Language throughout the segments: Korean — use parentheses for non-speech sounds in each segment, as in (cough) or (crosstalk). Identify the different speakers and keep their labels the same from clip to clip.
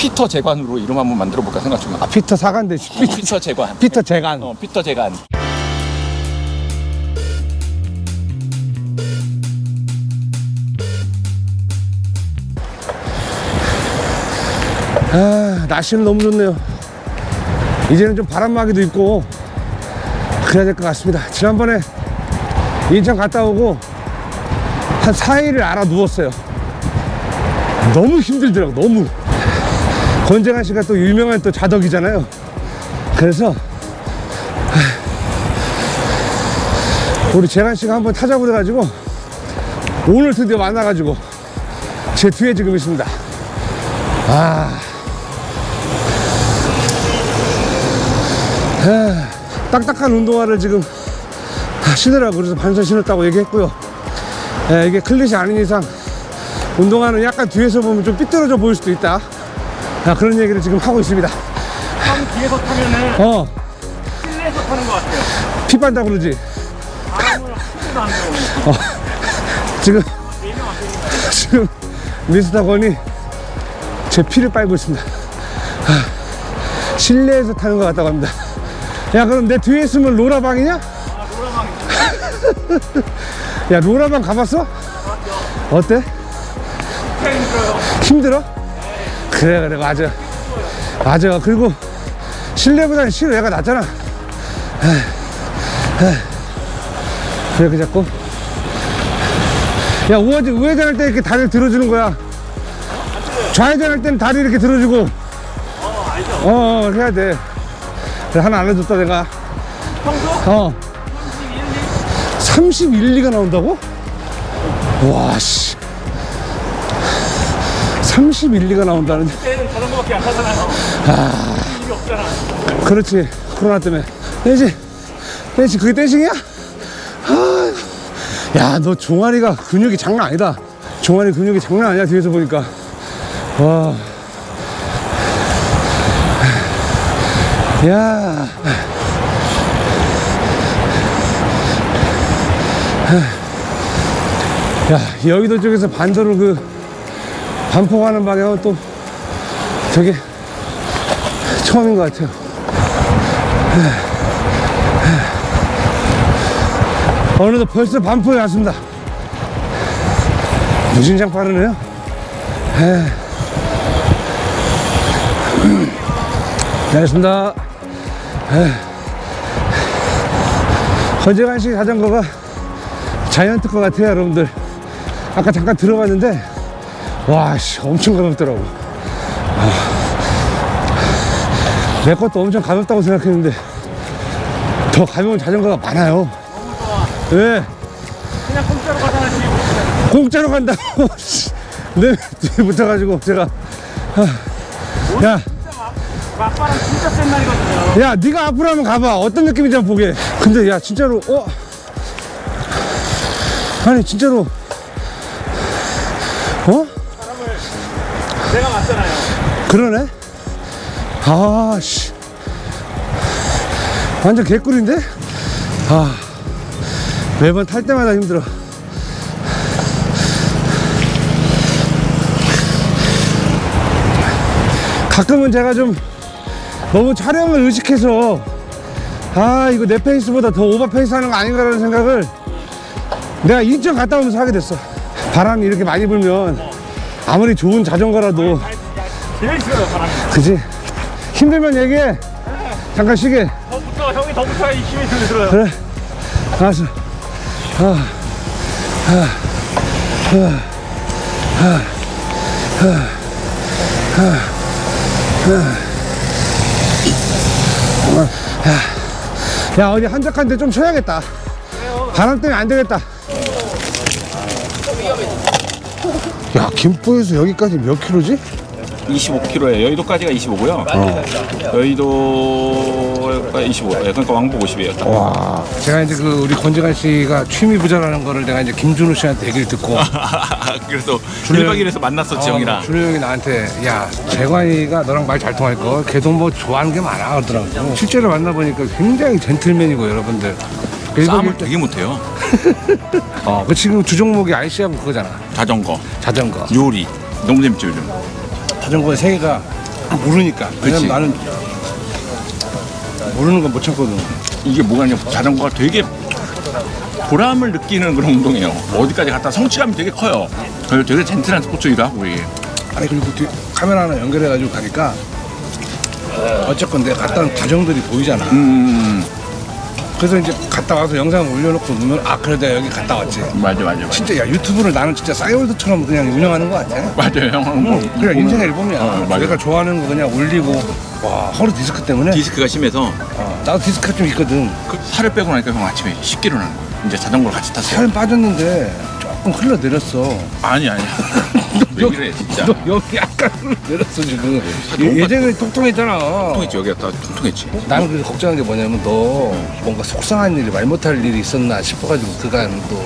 Speaker 1: 피터 재관으로 이름 한번 만들어 볼까 생각 중이야.
Speaker 2: 아, 피터 사관대
Speaker 1: 어, 피터 재관.
Speaker 2: 피터 재간.
Speaker 1: 어, 피터 재관.
Speaker 2: 아, 날씨는 너무 좋네요. 이제는 좀 바람막이도 있고 그래야 될 것 같습니다. 지난번에 인천 갔다 오고 한 4일을 알아 누웠어요. 너무 힘들더라고, 너무. 권재관 씨가 또 유명한 또 자덕이잖아요. 그래서 하, 우리 재관 씨가 한번 타자고 그래가지고 오늘 드디어 만나가지고 제 뒤에 지금 있습니다. 아. 에, 딱딱한 운동화를 지금 신으라고 그래서 반선 신었다고 얘기했고요. 에, 이게 클릿이 아닌 이상 운동화는 약간 뒤에서 보면 좀 삐뚤어져 보일 수도 있다. 아, 그런 얘기를 지금 하고 있습니다.
Speaker 3: 형 뒤에서 타면은
Speaker 2: 어,
Speaker 3: 실내에서 타는 것 같아요.
Speaker 2: 피 빤다 그러지.
Speaker 3: 바람을 하나도 안 들어오고.
Speaker 2: 지금 지금 미스터 건이 제 피를 빨고 있습니다. 아, 실내에서 타는 것 같다고 합니다. 야 그럼 내 뒤에 있으면 로라방이냐?
Speaker 3: 아, 노라망이
Speaker 2: 야 로라방 가봤어? 어때?
Speaker 3: 진짜 힘들어요.
Speaker 2: 힘들어? 그래 그래 맞아. 맞아. 그리고 실내보다는 실외가 낫잖아. 에이. 이렇게 잡고 야 우회전, 우회전 할 때 이렇게 다리를 들어주는 거야. 좌회전 할 때는 다리 이렇게 들어주고.
Speaker 3: 어, 알죠.
Speaker 2: 어, 어 해야 돼. 그래, 하나 안 해줬다 내가.
Speaker 3: 평소?
Speaker 2: 어. 31, 2가 나온다고? 와씨 31, 2가 나온다는데
Speaker 3: 때는 자전거밖에 안 타잖아요. 일이 없잖아.
Speaker 2: 그렇지. 코로나 때문에. 댄싱 댄싱 그게 댄싱이야? 아, 야 너 종아리가 근육이 장난 아니다. 종아리 근육이 장난 아니야 뒤에서 보니까. 와. 야. 야, 여의도 쪽에서 반도로 그 반포 가는 방향은 또 되게 처음인 것 같아요. 어느덧 벌써 반포에 왔습니다. 무진장 빠르네요. 에. 네, 알겠습니다. 헌재관 씨 자전거가 자이언트 것 같아요, 여러분들. 아까 잠깐 들어봤는데, 와, 씨, 엄청 가볍더라고. 내 것도 엄청 가볍다고 생각했는데 더 가벼운 자전거가 많아요.
Speaker 3: 너무 좋아.
Speaker 2: 왜?
Speaker 3: 그냥 공짜로 지금.
Speaker 2: 공짜로 간다고. 씨. 내 뒤에 붙어가지고 제가 아, 야,
Speaker 3: 막바람 진짜 센 날이거든요.
Speaker 2: 야, 네가 앞으로 한번 가봐. 어떤 느낌인지 한번 보게. 근데 야, 진짜로, 어? 아니, 진짜로,
Speaker 3: 내가 맞잖아요.
Speaker 2: 그러네? 아, 씨. 완전 개꿀인데? 아, 매번 탈 때마다 힘들어. 가끔은 제가 좀 너무 촬영을 의식해서 아, 이거 내 페이스보다 더 오버 페이스 하는 거 아닌가라는 생각을 내가 인천 갔다 오면서 하게 됐어. 바람이 이렇게 많이 불면 아무리 좋은 자전거라도
Speaker 3: 싫어요, 바람이.
Speaker 2: 그지? 힘들면 얘기해. 잠깐 쉬게.
Speaker 3: 더 붙어, 형이 더 붙어야 이 힘이 들어요.
Speaker 2: 그래. 알았어. 아, 야, 어디 한적한데 좀 쉬어야겠다. 바람 때문에 안 되겠다. 야, 김포에서 여기까지 몇 킬로지?
Speaker 1: 25km에 여의도까지가 25고요. 여의도가 25. 예, 그러니까 왕복 50이에요.
Speaker 2: 와, 제가 이제 그 우리 권재관 씨가 취미 부자라는 거를 내가 이제 김준호 씨한테 얘기를 듣고 (laughs)
Speaker 1: 그래서
Speaker 2: 준호
Speaker 1: 1박 2일에서 만났었지 형이랑.
Speaker 2: 준호 형이 나한테 야 재관이가 너랑 말 잘 통할 거 걔도 뭐 좋아하는 게 많아 그러더라고 실제로 만나보니까 굉장히 젠틀맨이고 여러분들
Speaker 1: 싸움을 되게 못해요. (laughs)
Speaker 2: 어, 그 지금 주 종목이 IC하고 그거잖아
Speaker 1: 자전거,
Speaker 2: 자전거
Speaker 1: 요리. 너무 재밌죠 요즘.
Speaker 2: 자전거의 세계가 모르니까. 왜냐면 나는 모르는 건 못 참거든.
Speaker 1: 이게 뭐가 아니라 자전거가 되게 보람을 느끼는 그런 운동이에요. 어디까지 갔다 성취감이 되게 커요. 그래서 되게 젠틀한 스포츠이기도 하고 이게.
Speaker 2: 아니 그리고 뒤, 카메라 하나 연결해가지고 가니까 어쨌건 내가 갔다 온 과정들이 보이잖아.
Speaker 1: 음
Speaker 2: 그래서 이제 갔다 와서 영상 올려놓고 보면 아 그래 내가 여기 갔다 왔지.
Speaker 1: 맞아 맞아 맞아.
Speaker 2: 진짜 야 유튜브를 나는 진짜 싸이월드처럼 그냥 운영하는 거 같아.
Speaker 1: 맞아요 형. 뭐,
Speaker 2: 그냥 인생 앨범이야.
Speaker 1: 어, 맞아.
Speaker 2: 내가 좋아하는 거 그냥 올리고 와 허리 디스크 때문에
Speaker 1: 디스크가 심해서
Speaker 2: 어, 나도 디스크가 좀 있거든.
Speaker 1: 그 살을 빼고 나니까 형 아침에 10kg 나는 거예요. 이제 자전거를 같이 탔어요.
Speaker 2: 살은 빠졌는데 조금 흘러내렸어.
Speaker 1: 아니 아니. (laughs) 왜 그래 진짜.
Speaker 2: 너 여기 약간 흘러내렸어 지금.
Speaker 1: 너무
Speaker 2: 예- 예전에 통통했잖아.
Speaker 1: 통통했지 여기가 다 통통했지.
Speaker 2: 나는 그래서 걱정한 게 뭐냐면 너 뭔가 속상한 일이 말 못할 일이 있었나 싶어가지고 그간 또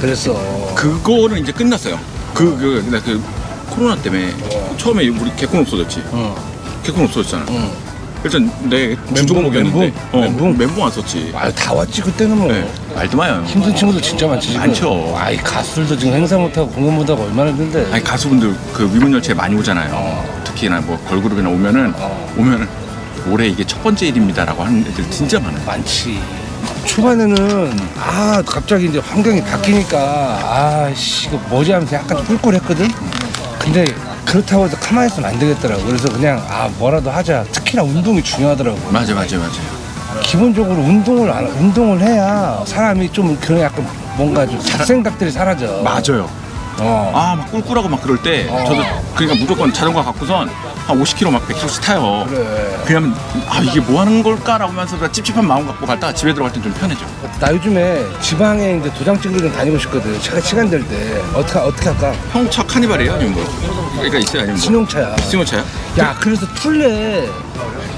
Speaker 2: 그랬어.
Speaker 1: 그거는 이제 끝났어요. 그, 그, 나 그, 코로나 때문에 처음에 우리 개콘 없어졌지.
Speaker 2: 응.
Speaker 1: 개콘 없어졌잖아.
Speaker 2: 응.
Speaker 1: 일단 내 주종목이었는데.
Speaker 2: 멘붕?
Speaker 1: 어,
Speaker 2: 멘붕?
Speaker 1: 멘붕 왔었지.
Speaker 2: 아다 왔지 그때는 뭐.
Speaker 1: 네. 말도 마요.
Speaker 2: 힘든 친구들 진짜 많지 지금.
Speaker 1: 많죠.
Speaker 2: 아이 가수들도 지금 행사 못하고 공연 못하고 얼마나 힘든데.
Speaker 1: 아니, 가수분들 그 위문열차에 많이 오잖아요. 특히나 뭐 걸그룹이나 오면은,
Speaker 2: 어.
Speaker 1: 오면은 올해 이게 첫 번째 일입니다라고 하는 애들 진짜 많아요.
Speaker 2: 많지. 초반에는 아 갑자기 이제 환경이 바뀌니까 아씨 이거 뭐지 하면서 약간 좀 꿀꿀했거든. 근데 그렇다고 해서 가만히 있으면 안 되겠더라고. 그래서 그냥 아 뭐라도 하자. 특히나 운동이 중요하더라고.
Speaker 1: 맞아, 맞아, 맞아요.
Speaker 2: 기본적으로 운동을 안 운동을 해야 사람이 좀 그런 약간 뭔가 좀 잡생각들이 사라져.
Speaker 1: 맞아요.
Speaker 2: 어.
Speaker 1: 아, 막 꿀꿀하고 막 그럴 때,
Speaker 2: 어.
Speaker 1: 저도 그러니까 무조건 자전거 갖고선 한 50km 막 100km씩 타요.
Speaker 2: 그래.
Speaker 1: 그러면 아 이게 뭐 하는 걸까라고 하면서 찝찝한 마음 갖고 갔다가 집에 들어갈 땐 좀 편해져.
Speaker 2: 나 요즘에 지방에 이제 도장 찍으러 좀 다니고 싶거든. 시간 시간 될 때 어떻게 어떻게 할까?
Speaker 1: 형 차 카니발이에요? 아니면 뭐? 그러니까 있어요? 아니면 뭐?
Speaker 2: 신용차야.
Speaker 1: 승용차요?
Speaker 2: 야 그래서 풀레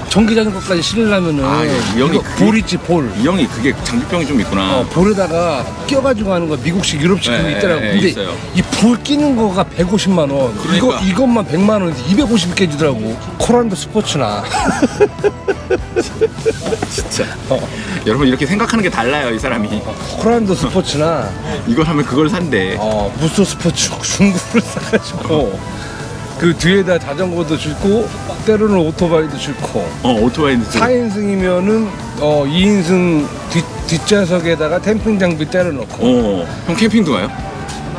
Speaker 2: 전기 자전거까지 실으려면은
Speaker 1: 아, 예, 이 형이
Speaker 2: 이거
Speaker 1: 그게-
Speaker 2: 볼 있지 볼.
Speaker 1: 이 형이 그게 장비병이 좀 있구나.
Speaker 2: 어, 볼에다가 끼워가지고 하는 거 미국식 유럽식
Speaker 1: 네,
Speaker 2: 그거 있더라고.
Speaker 1: 네,
Speaker 2: 근데
Speaker 1: 있어요.
Speaker 2: 이 볼 끼는 거가 150만 원.
Speaker 1: 그러니까.
Speaker 2: 이거 이것만 100만 원인데 250개 주더라고. 코란도 스포츠나. (laughs)
Speaker 1: 진짜. 여러분 이렇게 생각하는 게 달라요 이 사람이.
Speaker 2: 코란도 스포츠나 (laughs)
Speaker 1: 이걸 하면 그걸 산대.
Speaker 2: 어, 무소 스포츠 중국을 사가지고 그 뒤에다 자전거도 싣고 때로는 오토바이도 싣고
Speaker 1: 어 오토바이는 좀-
Speaker 2: 4인승이면은 어 2인승 뒷, 뒷좌석에다가 캠핑 장비 때려놓고
Speaker 1: 어. 형 캠핑도 가요?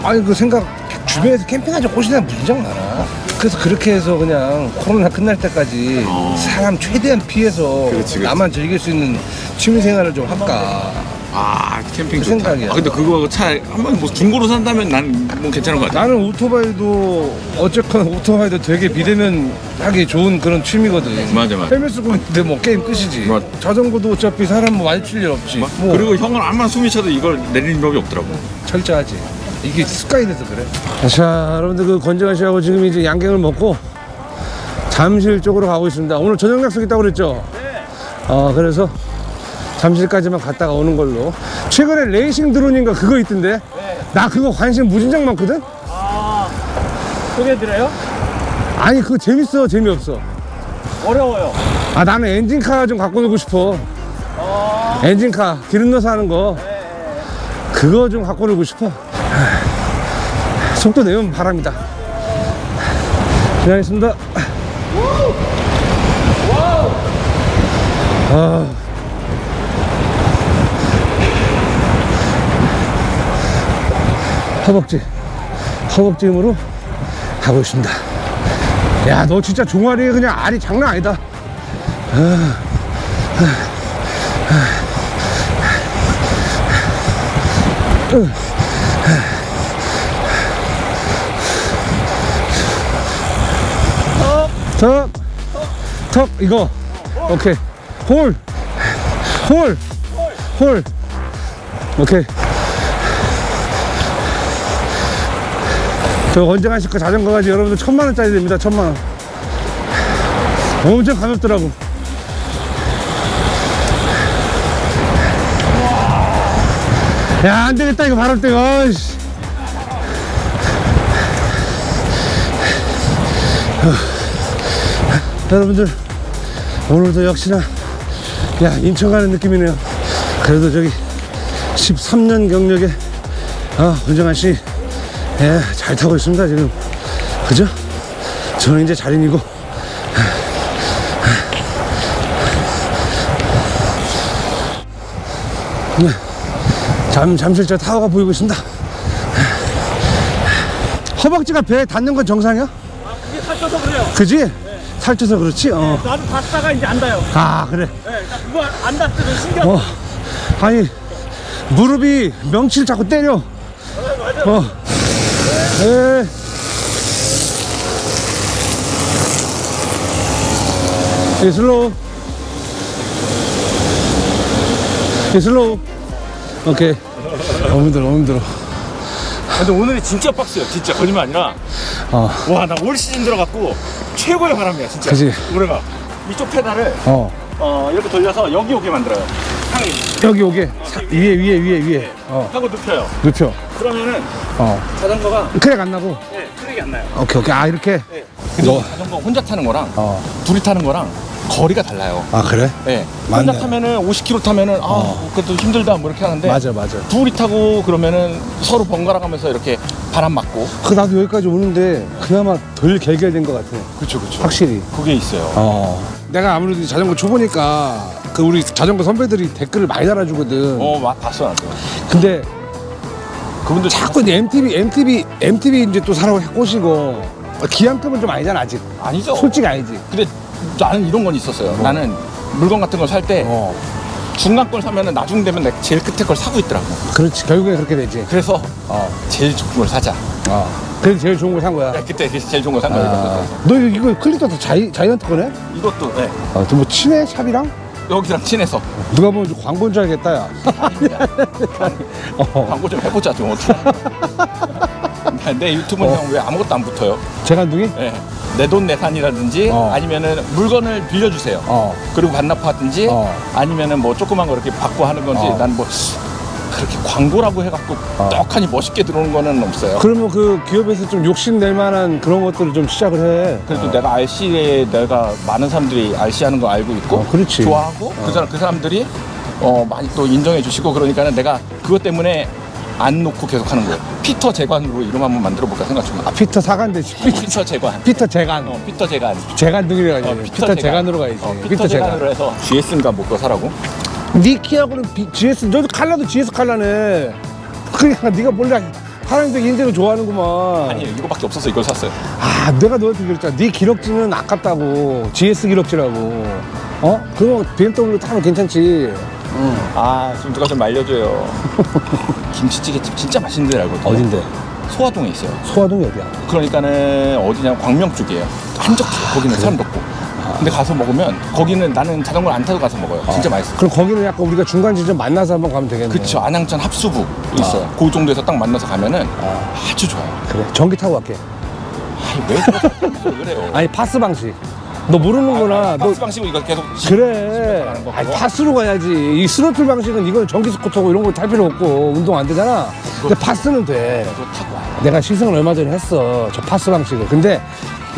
Speaker 2: 아니 그 생각 주변에서 캠핑하자 꼬시는 무진장 많아 그래서 그렇게 해서 그냥 코로나 끝날 때까지
Speaker 1: 어.
Speaker 2: 사람 최대한 피해서
Speaker 1: 그렇지, 그렇지.
Speaker 2: 나만 즐길 수 있는 취미 생활을 좀 할까
Speaker 1: 아 캠핑
Speaker 2: 그
Speaker 1: 좋다.
Speaker 2: 생각이야.
Speaker 1: 아 근데 그거 차 한번 뭐 중고로 산다면 난 뭐 괜찮은 것 같아.
Speaker 2: 나는 오토바이도 어쨌건 오토바이도 되게 비대면 하기 좋은 그런 취미거든
Speaker 1: 맞아 맞아.
Speaker 2: 헬멧 쓰고 있는데 뭐 게임 끝이지
Speaker 1: 맞-
Speaker 2: 자전거도 어차피 사람 뭐 마주칠 일 없지 뭐
Speaker 1: 그리고 형은 아무나 숨이 차도 이걸 내리는 법이 없더라고.
Speaker 2: 철저하지. 이게 습관이 돼서 그래. 자, 여러분들 그 권정아 씨하고 지금 이제 양갱을 먹고 잠실 쪽으로 가고 있습니다. 오늘 저녁 약속 있다고 그랬죠? 네. 어, 그래서 잠실까지만 갔다가 오는 걸로. 최근에 레이싱 드론인가 그거 있던데? 나 그거 관심 무진장 많거든?
Speaker 3: 아, 소개해드려요?
Speaker 2: 아니, 그거 재밌어, 재미없어.
Speaker 3: 어려워요.
Speaker 2: 아, 나는 엔진카 좀 갖고 놀고 싶어. 엔진카, 기름 넣어서 하는 거. 그거 좀 갖고 놀고 싶어. 하, 속도 내면 바랍니다. 기다리겠습니다. 아. 허벅지, 허벅지 힘으로 가고 있습니다. 야, 너 진짜 종아리에 그냥 알이 장난 아니다. 턱, 턱, 이거. 오케이. 홀, 홀, 홀. 오케이. 저 언제 가실 거 자전거 가지 여러분들 천만 원짜리 됩니다. 천만 원. 엄청 가볍더라고. 야, 안 되겠다, 이거 바람 때가. 어이씨. 어. 여러분들, 오늘도 역시나, 야, 인천 가는 느낌이네요. 그래도 저기, 13년 경력의, 아, 권정환 씨, 예, 잘 타고 있습니다, 지금. 그죠? 저는 이제 자린이고. 네, 잠, 잠실저 타워가 보이고 있습니다. 허벅지가 배에 닿는 건 정상이야?
Speaker 3: 아, 그게 살쪄서 그래요.
Speaker 2: 그지? 네. 살쪄서 그렇지? 네, 어.
Speaker 3: 나도 닿다가 이제 안 닿아요.
Speaker 2: 아, 그래.
Speaker 3: 네, 그러니까 그거 안 닿으면 신경
Speaker 2: 어. 아니, 무릎이 명치를 자꾸 때려. 네, 맞아, 맞아. 어. 에. 이 슬로우. 이 슬로우. 오케이. 너무 힘들어, 너무 힘들어.
Speaker 1: 근데 오늘이 진짜 빡세요. 진짜 거짓말 아니라.
Speaker 2: 어.
Speaker 1: 와, 나 올 시즌 들어갔고 최고의 바람이야, 진짜.
Speaker 2: 그지?
Speaker 1: 올해가. 이쪽 페달을
Speaker 2: 어.
Speaker 1: 어, 이렇게 돌려서 여기 오게 만들어요. 향이
Speaker 2: 여기 오게. 사- 위에, 위에, 위에, 위에. 어.
Speaker 1: 하고 눕혀요.
Speaker 2: 눕혀.
Speaker 1: 그러면은
Speaker 2: 어.
Speaker 1: 자전거가
Speaker 2: 크랙 안 나고.
Speaker 1: 네, 크랙이 안 나요.
Speaker 2: 오케이, 오케이. 아, 이렇게?
Speaker 1: 네. 근데 자전거 혼자 타는 거랑
Speaker 2: 어.
Speaker 1: 둘이 타는 거랑 거리가 달라요.
Speaker 2: 아, 그래?
Speaker 1: 네.
Speaker 2: 맞네.
Speaker 1: 혼자 타면은 50km 타면은 아, 그래도 힘들다 뭐 이렇게 하는데
Speaker 2: 맞아, 맞아.
Speaker 1: 둘이 타고 그러면은 서로 번갈아 가면서 이렇게 바람 맞고
Speaker 2: 그 나도 여기까지 오는데 그나마 덜 결결된 것 같아.
Speaker 1: 그렇죠 그렇죠
Speaker 2: 확실히.
Speaker 1: 그게 있어요
Speaker 2: 어. 내가 아무래도 자전거 초보니까 그 우리 자전거 선배들이 댓글을 많이 달아주거든.
Speaker 1: 어 마- 봤어 나도
Speaker 2: 근데
Speaker 1: 그분들
Speaker 2: 자꾸 이제 MTV, MTV, MTV 이제 또 사라고 꼬시고 기한급은 좀 아니잖아 아직.
Speaker 1: 아니죠
Speaker 2: 솔직히 아니지.
Speaker 1: 근데 나는 이런 건 있었어요 나는 물건 같은 걸 살 때
Speaker 2: 어.
Speaker 1: 중간 걸 사면은 나중 되면 내가 제일 끝에 걸 사고 있더라고
Speaker 2: 그렇지. 결국에 그렇게 되지.
Speaker 1: 그래서
Speaker 2: 어.
Speaker 1: 제일 좋은 걸 사자
Speaker 2: 어. 그래서 제일 좋은 걸 산 거야.
Speaker 1: 야, 그때 그래서 제일 좋은 걸 산 거예요
Speaker 2: 아. 너 이거 클리터 다 자이, 자이언트 거네?
Speaker 1: 이것도 네.
Speaker 2: 아, 뭐 친해? 샵이랑?
Speaker 1: 여기랑 친해서
Speaker 2: 누가 보면 좀 광고인 줄 알겠다, 야. (laughs) 어.
Speaker 1: 광고 좀 해보자 좀 어떻게 내 유튜브는
Speaker 2: 어.
Speaker 1: 형왜 아무것도 안 붙어요
Speaker 2: 재간둥이?
Speaker 1: 네. 내돈 내산이라든지
Speaker 2: 어.
Speaker 1: 아니면은 물건을 빌려주세요.
Speaker 2: 어.
Speaker 1: 그리고 반납하든지
Speaker 2: 어.
Speaker 1: 아니면은 뭐 조그만 거 이렇게 받고 하는 건지
Speaker 2: 어.
Speaker 1: 난뭐 그렇게 광고라고 해갖고
Speaker 2: 어.
Speaker 1: 떡하니 멋있게 들어오는 거는 없어요.
Speaker 2: 그러면 그 기업에서 좀 욕심 낼 만한 그런 것들을 좀 시작을 해.
Speaker 1: 그래도 내가 RC에 내가 많은 사람들이 RC 하는 거 알고 있고
Speaker 2: 어, 그렇지.
Speaker 1: 좋아하고 그 사람 그 사람들이 어 많이 또 인정해 주시고 그러니까는 내가 그것 때문에 안 놓고 계속 하는 거예요. 피터 재관으로 이름 한번 만들어 볼까 생각 중.
Speaker 2: 아, 피터 사관대. 피,
Speaker 1: 피터 재관.
Speaker 2: 피터 재간.
Speaker 1: 어, 피터 재관.
Speaker 2: 재간둥이라 가야지.
Speaker 1: 어,
Speaker 2: 피터, 재간으로 가야지.
Speaker 1: 어, 피터, 재간으로 해서 GS인가 뭐 그거 사라고?
Speaker 2: 네 키하고는 비- GS, 너도 칼라도 GS 칼라네. 그러니까 네가 몰라. 사람들 인재를 좋아하는구만.
Speaker 1: 아니 이거밖에 없어서 이걸 샀어요.
Speaker 2: 아, 내가 너한테 그랬잖아. 네 기럭지는 아깝다고. GS 기럭지라고. 어? 그거 BMW 타면 괜찮지.
Speaker 1: 아, 좀 누가 좀 알려줘요. (laughs) 김치찌개집 진짜 맛있는 데 알거든요.
Speaker 2: 어딘데?
Speaker 1: 소화동에 있어요.
Speaker 2: 소화동이 어디야?
Speaker 1: 그러니까는 어디냐 광명 쪽이에요. 한적해. 거기는 사람 덥고. 근데 가서 먹으면 거기는 나는 자전거 안 타고 가서 먹어요. 진짜 맛있어.
Speaker 2: 그럼 거기는 약간 우리가 중간 지점 만나서 한번 가면 되겠네.
Speaker 1: 그쵸. 안양천 합수부 있어요. 그 정도에서 딱 만나서 가면은 아주 좋아요.
Speaker 2: 그래. 전기 타고 갈게.
Speaker 1: 아니, 왜? 그래요? (laughs)
Speaker 2: 아니 파스 방식. 너 모르는구나. 너
Speaker 1: 박스 방식으로 이거 계속
Speaker 2: 그래.
Speaker 1: 가는 거
Speaker 2: 아니
Speaker 1: 그거?
Speaker 2: 파스로 가야지. 이 스로틀 방식은 이건 전기 스쿠터고 이런 거 탈 필요 없고 운동 안 되잖아. 근데 파스는 돼.
Speaker 1: 타고 와요.
Speaker 2: 내가 시승을 얼마 전에 했어. 저 파스 방식을. 근데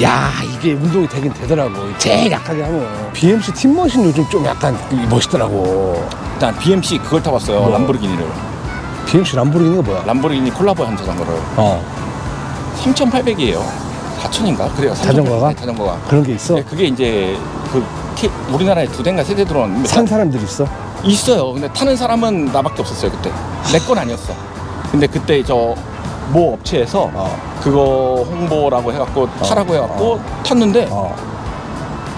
Speaker 2: 야 이게 운동이 되긴 되더라고. 제일 약하게 하면 BMC 팀머신 요즘 좀 약간 멋있더라고.
Speaker 1: 일단 BMC 그걸 타봤어요.
Speaker 2: 뭐?
Speaker 1: 람보르기니를.
Speaker 2: BMC 람보르기니가 뭐야?
Speaker 1: 람보르기니 콜라보 한 자전거를.
Speaker 2: 어
Speaker 1: 3,800이에요. 4,000인가? 그래요.
Speaker 2: 자전거가?
Speaker 1: 자전거가.
Speaker 2: 그런 게 있어.
Speaker 1: 네, 그게 이제 그 키- 우리나라에 두 대인가 세 대 들어온
Speaker 2: 산 사람들 있어.
Speaker 1: 있어요. 근데 타는 사람은 나밖에 없었어요 그때. 내 건 아니었어. 근데 그때 저 모 업체에서
Speaker 2: 어.
Speaker 1: 그거 홍보라고 해갖고 타라고 해갖고 탔는데
Speaker 2: 어.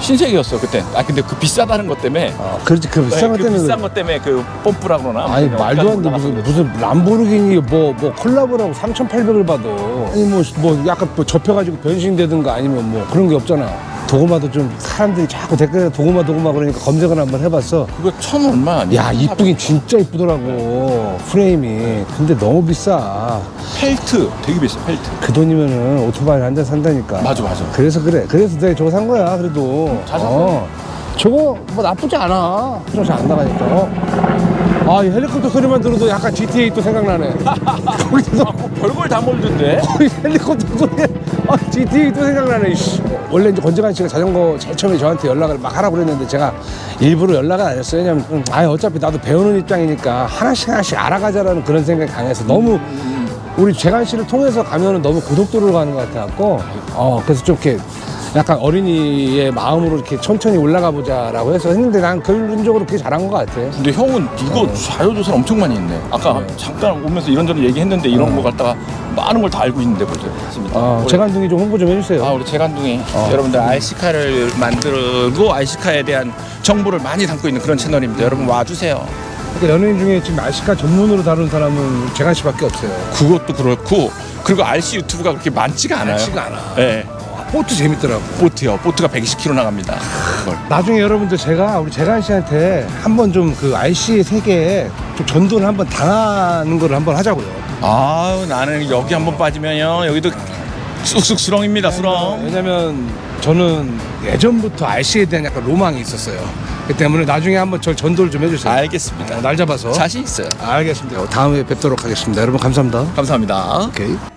Speaker 1: 신세계였어 그때. 아 근데 그 비싸다는 것 때문에.
Speaker 2: 어. 그렇지 그 비싼
Speaker 1: 것그
Speaker 2: 때문에.
Speaker 1: 비싼 것 때문에 그 뽐뿌라 그러나.
Speaker 2: 아니
Speaker 1: 그냥
Speaker 2: 말도 안돼
Speaker 1: 올라가서
Speaker 2: 무슨 무슨 람보르기니 뭐뭐 콜라보라고 3,800을 받어 아니 뭐 뭐 약간 뭐 접혀가지고 변신되든가 아니면 뭐 그런 게 없잖아 도구마도 좀 사람들이 자꾸 댓글에 도구마 도구마 그러니까 검색을 한번 해봤어
Speaker 1: 그거 천 얼마 아니야?
Speaker 2: 야 이쁘긴 진짜 이쁘더라고 프레임이 근데 너무 비싸
Speaker 1: 펠트 되게 비싸 펠트.
Speaker 2: 그 돈이면은 오토바이 한 대 산다니까
Speaker 1: 맞아, 맞아.
Speaker 2: 그래서 그래 그래서 내가 저거 산 거야 그래도
Speaker 1: 잘 샀어.
Speaker 2: 어. 저거 뭐 나쁘지 않아 그냥 잘안 나가니까 어? 아 이 헬리콥터 소리만 들어도 약간 GTA 또 생각나네 (laughs) 거기서
Speaker 1: 별걸 다 몰던데.
Speaker 2: 거기 헬리콥터 소리 아 GTA 또 생각나네 이씨. 원래 이제 권재관 씨가 자전거 제일 처음에 저한테 연락을 막 하라고 그랬는데 제가 일부러 연락을 안 했어요 왜냐면 음, 아 어차피 나도 배우는 입장이니까 하나씩 하나씩 알아가자라는 그런 생각이 강해서 너무 우리 재관 씨를 통해서 가면은 너무 고속도로를 가는 것 같아갖고 어 그래서 좀 이렇게 약간 어린이의 마음으로 이렇게 천천히 올라가 보자라고 해서 했는데 난 결론적으로 그게 잘한 것 같아.
Speaker 1: 근데 형은 이거 자료조사를 엄청 많이 했네. 아까 잠깐 오면서 이런저런 얘기했는데 이런 거 갖다가 많은 걸 다 알고 있는데 보세요.
Speaker 2: 어,
Speaker 1: 우리-
Speaker 2: 재간둥이 좀 홍보 좀 해주세요.
Speaker 1: 아 우리 재간둥이 여러분들 RC카를 만들고 RC카에 대한 정보를 많이 담고 있는 그런 채널입니다. 여러분 와주세요.
Speaker 2: 그러니까 연예인 중에 지금 RC카 전문으로 다루는 사람은 재간 씨밖에 없어요.
Speaker 1: 그것도 그렇고 그리고 RC 유튜브가 그렇게 많지가 않아요.
Speaker 2: 많지가 않아.
Speaker 1: 네.
Speaker 2: 보트 재밌더라고.
Speaker 1: 보트요. 보트가 120km 나갑니다. 그걸.
Speaker 2: 나중에 여러분들 제가 우리 재간 씨한테 한번 좀 그 RC 세계에 좀 전도를 한번 당하는 걸 한번 하자고요.
Speaker 1: 아우 나는 여기 한번 빠지면요 여기도 쑥쑥 수렁입니다 수렁.
Speaker 2: 왜냐면 저는 예전부터 RC에 대한 약간 로망이 있었어요. 그 때문에 나중에 한번 저 전도를 좀 해주세요.
Speaker 1: 알겠습니다.
Speaker 2: 날 잡아서.
Speaker 1: 자신 있어요.
Speaker 2: 알겠습니다. 다음에 뵙도록 하겠습니다. 여러분 감사합니다.
Speaker 1: 감사합니다.
Speaker 2: 오케이.